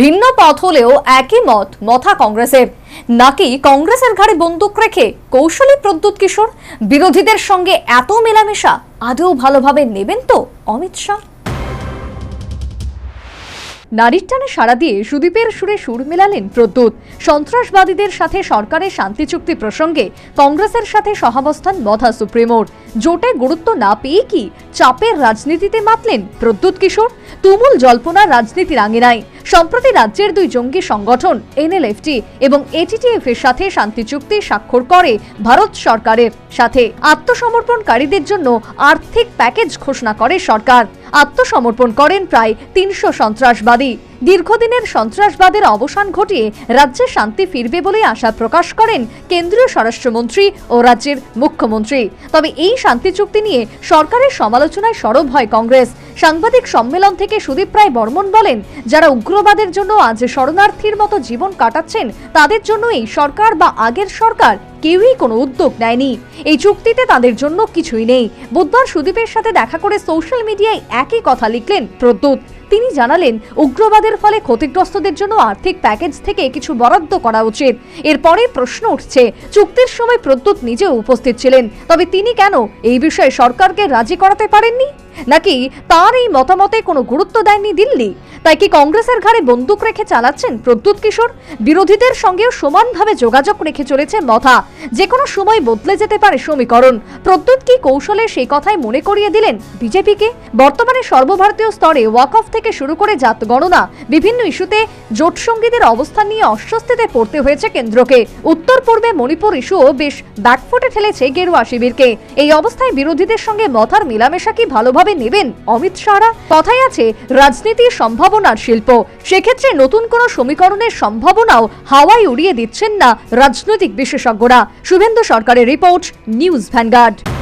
ভিন্ন পথ হলেও একই মত মথা কংগ্রেসের। নাকি কংগ্রেসের ঘাড়ে বন্দুক রেখে কৌশলী প্রদ্যুৎ কিশোর, বিরোধীদের সঙ্গে এত মেলামেশা আদৌ ভালোভাবে নেবেন তো অমিত শাহ? নারীর টানে সাড়া দিয়ে সুদীপের সুরে সুর মেলালেন প্রদ্যুৎ। সন্ত্রাসবাদীদের সাথে সরকারের শান্তি চুক্তি প্রসঙ্গে কংগ্রেসের সাথে সহাবস্থান মধা সুপ্রিমোর। জোটে গুরুত্ব না পেয়ে কি চাপের রাজনীতিতে মাতলেন প্রদ্যুৎ কিশোর? তুমুল জল্পনার রাজনীতির আঙিনায়। সম্প্রতি রাজ্যের দুই জঙ্গি সংগঠন, এনএলএফটি এবং এটিটিএফ এর সাথে শান্তি চুক্তি স্বাক্ষর করে ভারত সরকারের। সাথে আত্মসমর্পণকারীদের জন্য আর্থিক প্যাকেজ ঘোষণা করে সরকার। আত্মসমর্পণ করেন প্রায় তিনশো সন্ত্রাসবাদী। দীর্ঘদিনের সন্ত্রাসবাদের অবসান ঘটিয়ে রাজ্যে শান্তি ফিরবে বলে আশা প্রকাশ করেন কেন্দ্রীয় স্বরাষ্ট্রমন্ত্রী ও রাজ্যের মুখ্যমন্ত্রী। তবে এই শান্তি চুক্তি নিয়ে সরকারের সমালোচনায় সরব হয় কংগ্রেস। সাংবাদিক সম্মেলন থেকে সুদীপ রায় বর্মন বলেন, যারা উগ্রবাদের জন্য আজ শরণার্থীর মতো জীবন কাটাচ্ছেন, তাদের জন্য এই সরকার বা আগের সরকার কেউই কোনো উদ্যোগ নেয়নি। এই চুক্তিতে তাদের জন্য কিছুই নেই। বুধবার সুদীপের সাথে দেখা করে সোশ্যাল মিডিয়ায় একই কথা লিখলেন প্রদ্যুৎ। তিনি জানালেন, উগ্রবাদের ফলে ক্ষতিগ্রস্তদের জন্য আর্থিক প্যাকেজ থেকে কিছু বরাদ্দ করা উচিত। এরপরে প্রশ্ন উঠছে, চুক্তির সময় প্রদ্যুৎ নিজেও উপস্থিত ছিলেন। তবে তিনি কেন এই বিষয়ে সরকারকে রাজি করাতে পারেননি? নাকি তার এই মতামতে কোনো গুরুত্ব দেয়নি দিল্লি? তাই কি কংগ্রেসের ঘাড়ে বন্দুক রেখে চালাচ্ছেন প্রদ্যুৎ কিশোর? বিরোধীদের সঙ্গেও সমানভাবে যোগাযোগ রেখে চলেছে মথা। যে কোনো সময় বদলে যেতে পারে সমীকরণ। প্রদ্যুৎ কি কৌশলে সেই কথাই মনে করিয়ে দিলেন বিজেপিকে বর্তমানে সর্বভারতীয় স্তরে ওয়াক অফ থেকে শুরু করে জাত গণনা, বিভিন্ন ইস্যুতে জোটসঙ্গীদের অবস্থান নিয়ে অস্বস্তিতে পড়তে হয়েছে কেন্দ্রকে উত্তর পূর্বে মণিপুর ইস্যুও বেশ ব্যাকফুটে ঠেলেছে গেরুয়া শিবিরকে। এই অবস্থায় বিরোধীদের সঙ্গে মথার মেলামেশা কি ভালোভাবে নেবেন? অমিত শাহরা কথাই আছে, রাজনীতির সম্ভাবনার শিল্প। সেক্ষেত্রে নতুন কোন সমীকরণের সম্ভাবনাও হাওয়ায় উড়িয়ে দিচ্ছেন না রাজনৈতিক বিশেষজ্ঞরা। শুভেন্দু সরকারের রিপোর্ট, নিউজ ভ্যানগার্ড।